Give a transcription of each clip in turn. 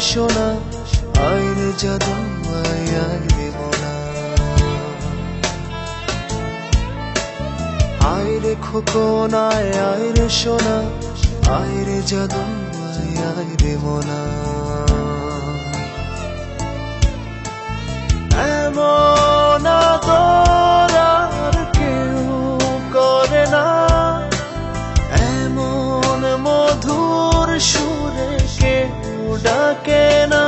সোনা আইরে জাদু আয় আইরে মোনা আইরে খোকন আয় আইরে সোনা আইরে জাদু আয় আইরে মোনা এমন আর কেউ করে না, এমন মধুর কেউ ডাকে না।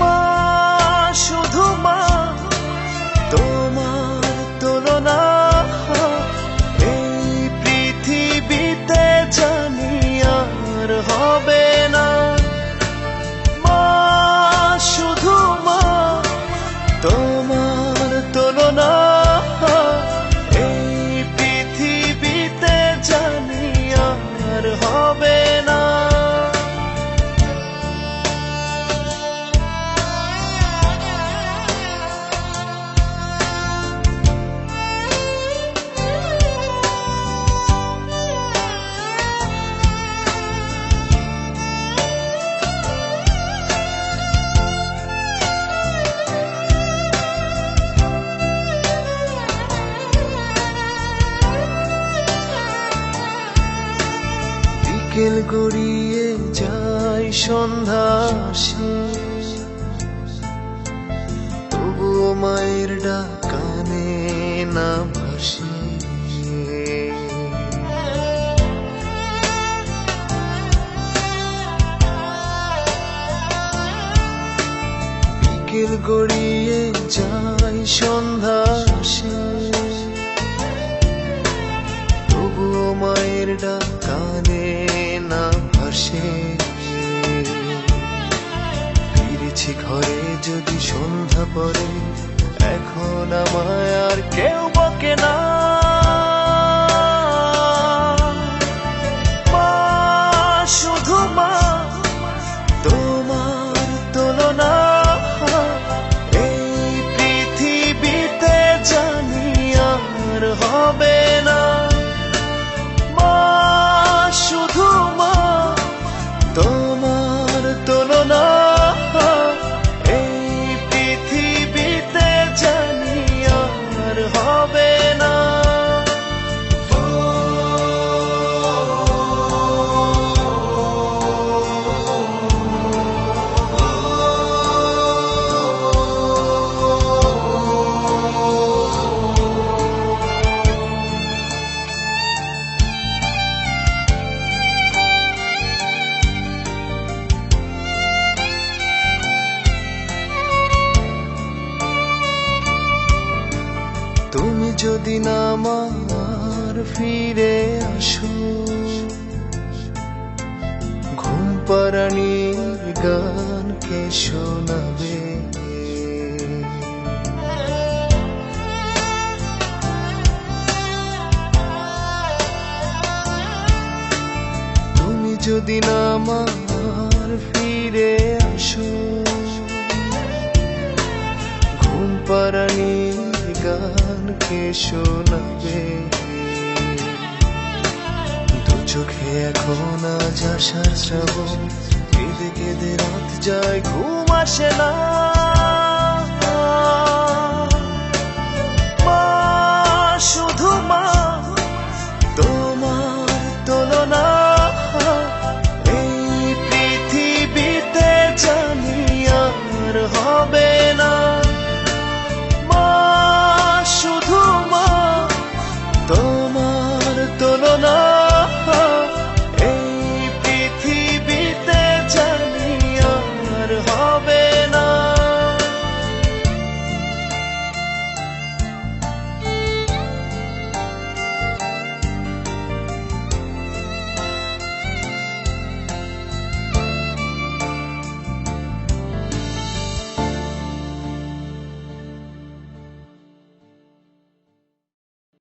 মা, শুধু মা, তোমার তুলনা এই পৃথিবীতে জানি আর হবে না। মা, শুধু মা, তোমার তুলনা এই পৃথিবীতে হবে বিকেল গড়িয়ে যায় সন্ধ্যা তবুও মায়ের ডাকানে না ভাসে। বিকেল গড়িয়ে যায় সন্ধ্যা তবুও মায়ের ডাকানে ফিরেছি ঘরে যদি সন্ধ্যা পরে এখন আমায় আর কেউ বকে না। শুধু মা, তোমার এই পৃথিবীতে হবে যদি না আমার ফিরে আসো। ঘুম পারানির গানকে শোনাবে? তুমি যদি না আমার ফিরে আসো। ঘুম পারানির আমাকে শোনাবে দু চোখে এখন আজ আসার শ্রাবণ, কেঁদে কেঁদে রাত যায়, ঘুম আসে না।